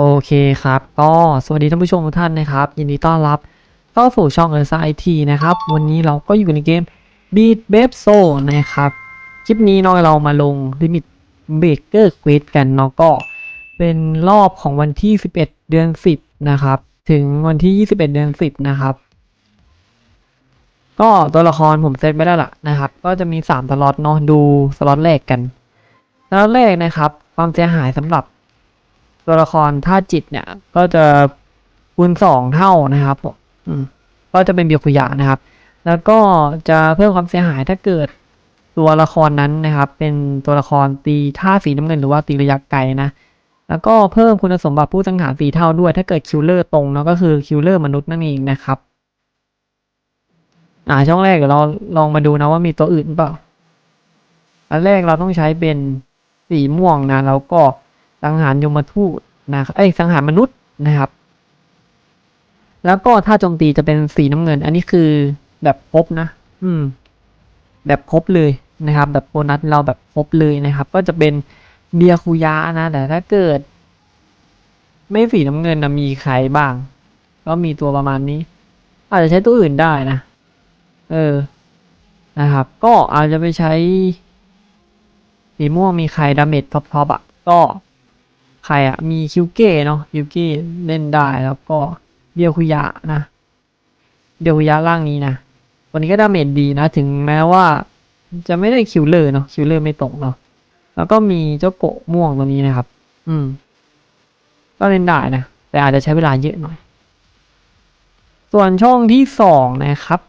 โอเคครับ ก็สวัสดีท่านผู้ชมทุกท่านนะครับ ยินดีต้อนรับเข้าสู่ช่องเอ s ไอทีนะครับ วันนี้เราก็อยู่ในเกม Beat b a b s o นะครับ คลิปนี้เนาะเรามาลง Limit Breaker Quest กันเนาะก็เป็นรอบของวันที่ 11 เดือน 10 นะครับ ถึงวันที่ 21 เดือน 10 นะครับ ก็ตัวละครผมเซตไว้แล้วล่ะนะครับ ก็จะมี 3 สล็อตเนาะดูสล็อตแรกกันสล็อตแรกนะครับ ความเสียหายสำหรับ ตัวละครท่าตุจิตเนี่ย ก็จะคูณสองเท่านะครับผมอืมก็จะเป็นเบียคุยะนะครับ แล้วก็จะเพิ่มความเสียหายถ้าเกิดตัวละครนั้นนะครับ เป็นตัวละครตีท่าสีน้ำเงินหรือว่าตีระยะไกลนะแล้วก็เพิ่มคุณสมบัติผู้สังหารสีเท่าด้วย ถ้าเกิดคิลเลอร์ตรงเนาะก็คือคิลเลอร์มนุษย์นั่นเองนะครับอ่าช่องแรกเดี๋ยวเราลองมาดูนะว่ามีตัวอื่นเปล่า อันแรกเราต้องใช้เป็นสีม่วงนะแล้วก็สังหารยมทูต นะครับเอ้ยสังหารมนุษย์นะครับ แล้วก็ถ้าโจมตีจะเป็นสีน้ำเงิน อันนี้คือแบบครบนะ อืม แบบครบเลยนะครับ แบบโบนัสเราแบบครบเลยนะครับ ก็จะเป็นเบียคุยะนะ แต่ถ้าเกิด ไม่สีน้ำเงินนะมีใครบ้าง ก็มีตัวประมาณนี้ อาจจะใช้ตัวอื่นได้นะ เออ นะครับ ก็อาจจะไปใช้สีม่วงมีใครดาเมจท็อปๆอะก็ ใครอะมีคิวเก้เนาะคิวเก้เล่นได้แล้วก็เบียวคุยะนะเบียวคุยะร่างนี้นะวันนี้ก็ดาเมจดีนะ ถึงแม้ว่าจะไม่ได้คิวเลอร์เนาะคิวเลอร์ไม่ตกเนาะแล้วก็มีเจ้าโกะม่วงตัวนี้นะครับ อืม ก็เล่นได้นะ แต่อาจจะใช้เวลาเยอะหน่อย ส่วนช่องที่สองนะครับ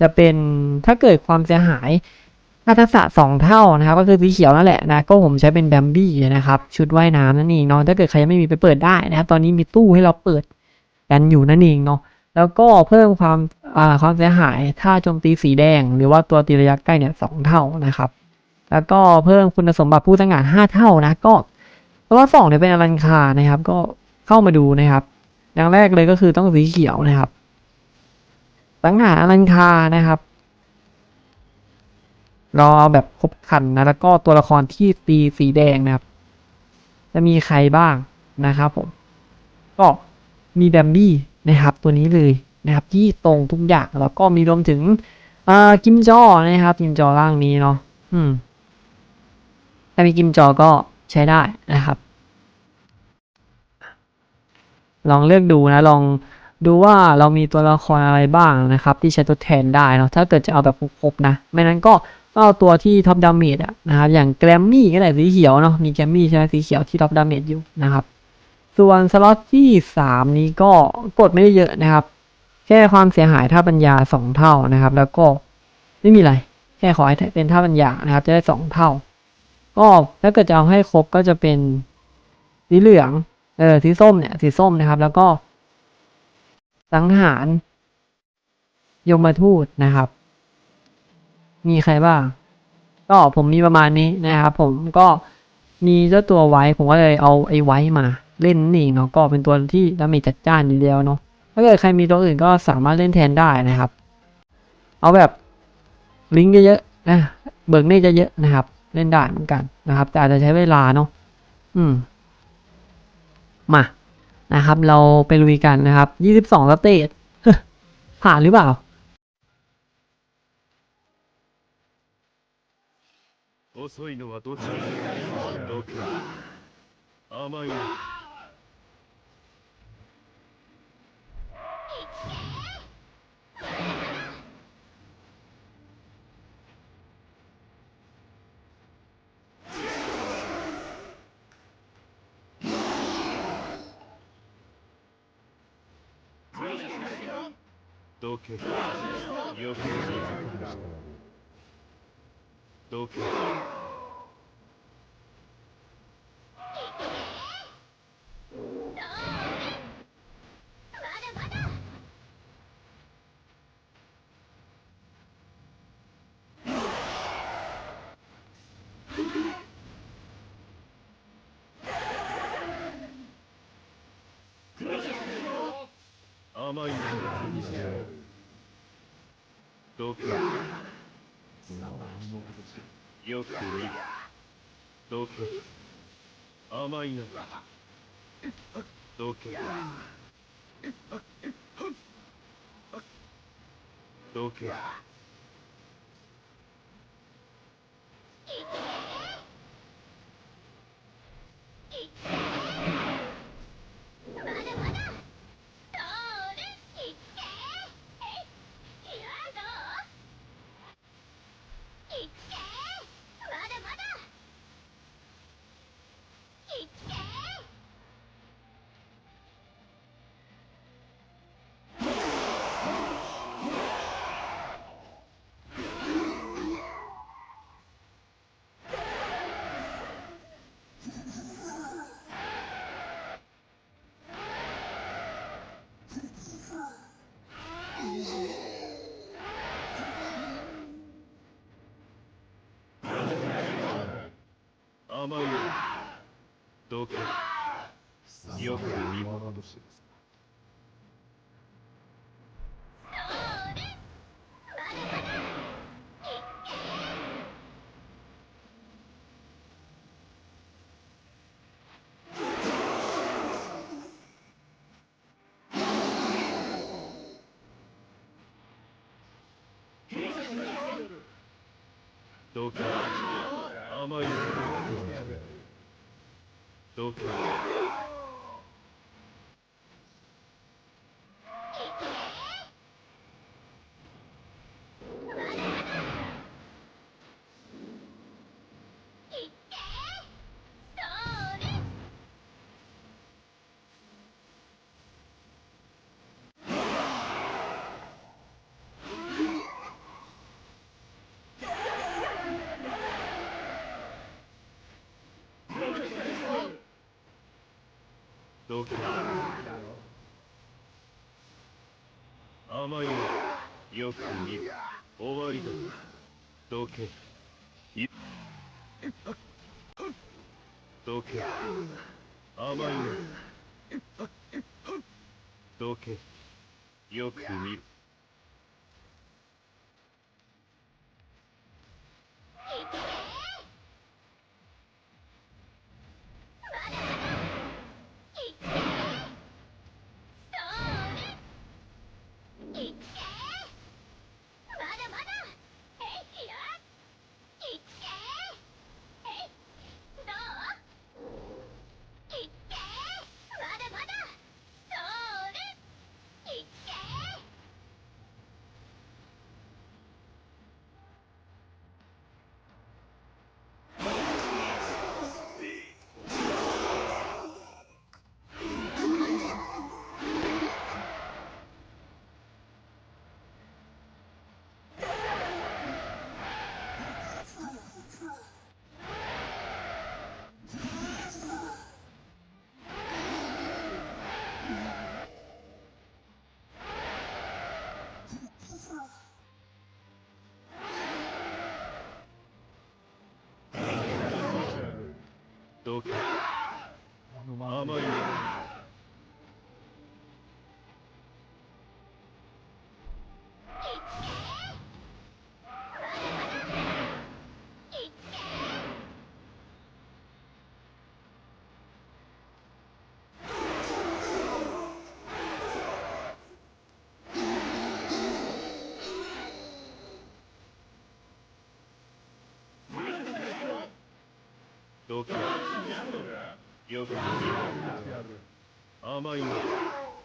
จะเป็นถ้าเกิดความเสียหาย ค่าทักษะสองเท่านะครับก็คือสีเขียวนั่นแหละนะก็ผมใช้เป็นแบมบี้นะครับชุดว่ายน้ำนั่นเองเนาะถ้าเกิดใครยังไม่มีไปเปิดได้นะครับ ตอนนี้มีตู้ให้เราเปิดกันอยู่นั่นเองเนาะแล้วก็เพิ่มความอ่าความเสียหายถ้าโจมตีสีแดง หรือว่าตัวตีระยะใกล้เนี่ยสองเท่านะครับ แล้วก็เพิ่มคุณสมบัติผู้สังหารห้าเท่านะก็เพราะว่าสองเนี่ยเป็นอลังคานะครับ ก็เข้ามาดูนะครับอย่างแรกเลยก็คือต้องสีเขียวนะครับสังหารอลังคานะครับ เราเอาแบบครบคันนะแล้วก็ตัวละครที่ตีสีแดงนะครับ จะมีใครบ้างนะครับผม ก็มีแบมบี้นะครับตัวนี้เลยนะครับที่ตรงทุกอย่างแล้วก็มีรวมถึงอ่ากิมจอนะครับกิมจอร่างนี้เนาะอืมถ้ามีกิมจอก็ใช้ได้นะครับ ลองเลือกดูนะลองดูว่าเรามีตัวละครอะไรบ้างนะครับ ที่ใช้ทดแทนได้เนาะถ้าเกิดจะเอาแบบครบๆนะ ไม่นั้นก็ ก็เอาตัวที่ท็อปดาเมจอะนะครับ อย่างแกรมมี่ก็ได้สีเขียวเนาะ มีแกรมมี่ใช่ไหมสีเขียวที่ท็อปดาเมจอยู่นะครับ ส่วนสล็อตที่สามนี้ก็กดไม่ได้เยอะนะครับ แค่ความเสียหายท่าปัญญาสองเท่านะครับ แล้วก็ไม่มีอะไร แค่ขอให้เป็นท่าปัญญานะครับ จะได้สองเท่า ก็ถ้าเกิดจะเอาให้ครบก็จะเป็นสีเหลือง เออ สีส้มเนี่ย สีส้มนะครับ แล้วก็สังหารยมทูตนะครับ มีใครบ้าง ก็ผมมีประมาณนี้นะครับผมก็มีเจ้าตัวไว้ ผมก็เลยเอาไอ้ไว้มาเล่นนี่เนาะก็เป็นตัวที่ดาเมจจัดจ้านอยู่แล้วเนาะถ้าเกิดใครมีตัวอื่นก็สามารถเล่นแทนได้นะครับ เอาแบบลิงก์เยอะๆนะเบิกเน่จะเยอะนะครับ เล่นได้เหมือนกันนะครับ แต่อาจจะใช้เวลาเนาะอืม มานะครับ เราไปลุยกันนะครับ 22สเตจผ่านหรือเปล่า 遅いのはどちらどく甘いなどけよくどけ。甘いのにしてどけ。よく見る。毒甘いな毒毒け。甘いよどけよく見どうか。甘いよ brother. どけどけ甘いよ。よく見る終わりだどけいどけ甘いよどけよく見るよ甘いな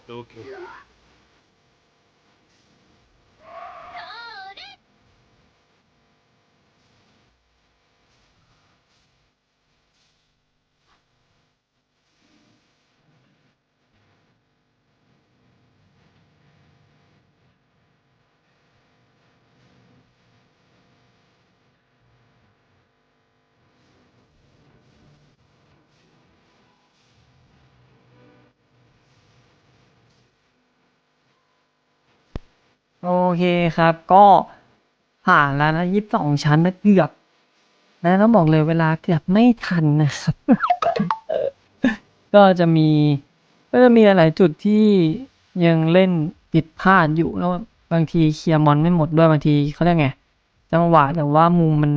度 โอเคครับ ก็ผ่านแล้วนะยี่สิบสองชั้นนะเกือบ นะต้องบอกเลยเวลาเกือบไม่ทันนะครับ ก็จะมี ก็จะมีหลายๆจุดที่ยังเล่นผิดพลาดอยู่แล้วบางทีเคลียร์มอนไม่หมดด้วยบางทีเขาเรียกไง จังหวะแต่ว่ามุมมัน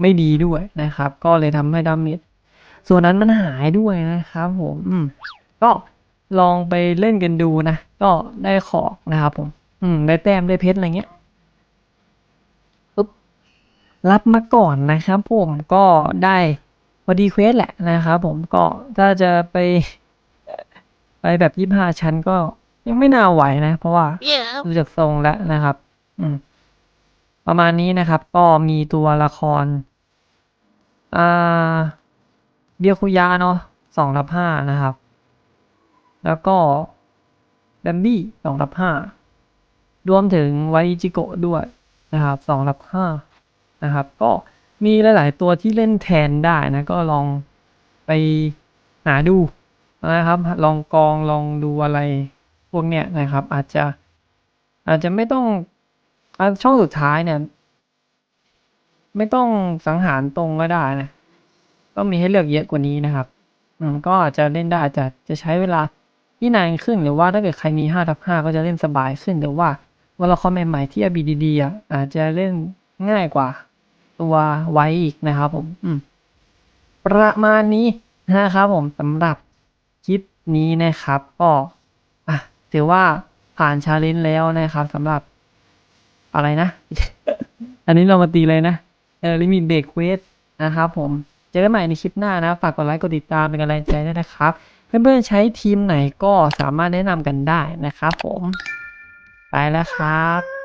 ไม่ดีด้วยนะครับ ก็เลยทำให้ดาเมจส่วนนั้นมันหายด้วยนะครับผมอืมก็ลองไปเล่นกันดูนะ ก็ได้ของนะครับผม อืม ได้แต้มได้เพชรอะไรเงี้ยปุ๊บรับมาก่อนนะครับผมก็ได้พอดีเควสแหละนะครับผมก็ถ้าจะไป ไปแบบยี่ห้าชั้นก็ยังไม่น่าไหวนะ เพราะว่า Yeah. ดูจากทรงแล้วนะครับ อืม ประมาณนี้นะครับ ก็มีตัวละคร อ่า เบียคุยาเนาะสองทับห้านะครับ แล้วก็แบมบี้สองทับห้า รวมถึงไวจิโกด้วยนะครับสองทับห้านะครับ ก็มีหลาย ๆ ตัวที่เล่นแทนได้นะ ก็ลองไปหาดูนะครับ ลองกองลองดูอะไรพวกเนี้ยนะครับ อาจจะอาจจะไม่ต้องอช่องสุดท้ายเนี่ย ไม่ต้องสังหารตรงก็ได้นะก็มีให้เลือกเยอะกว่านี้นะครับอืมก็อาจจะเล่นได้อาจจะจะใช้เวลาที่นานขึ้นหรือว่าถ้าเกิดใครมี5ทับ5ก็จะเล่นสบายขึ้นหรือว่า ตัวละครใหม่ๆที่ ABDD อะอาจจะเล่นง่ายกว่า ตัวไว้อีกนะครับผมอืมประมาณนี้นะครับผมสำหรับคลิปนี้นะครับ ก็อะถือว่าผ่านชาเลนจ์แล้วนะครับสำหรับอะไรนะ อันนี้เรามาตีเลยนะเออลิมิตเบรกเวสนะครับผมเจอกันใหม่ในคลิปหน้านะ ฝากกดไลค์กดติดตามเป็นกำลังใจด้วยนะครับ เพื่อนๆใช้ทีมไหนก็สามารถแนะนำกันได้นะครับผม แล้วครับ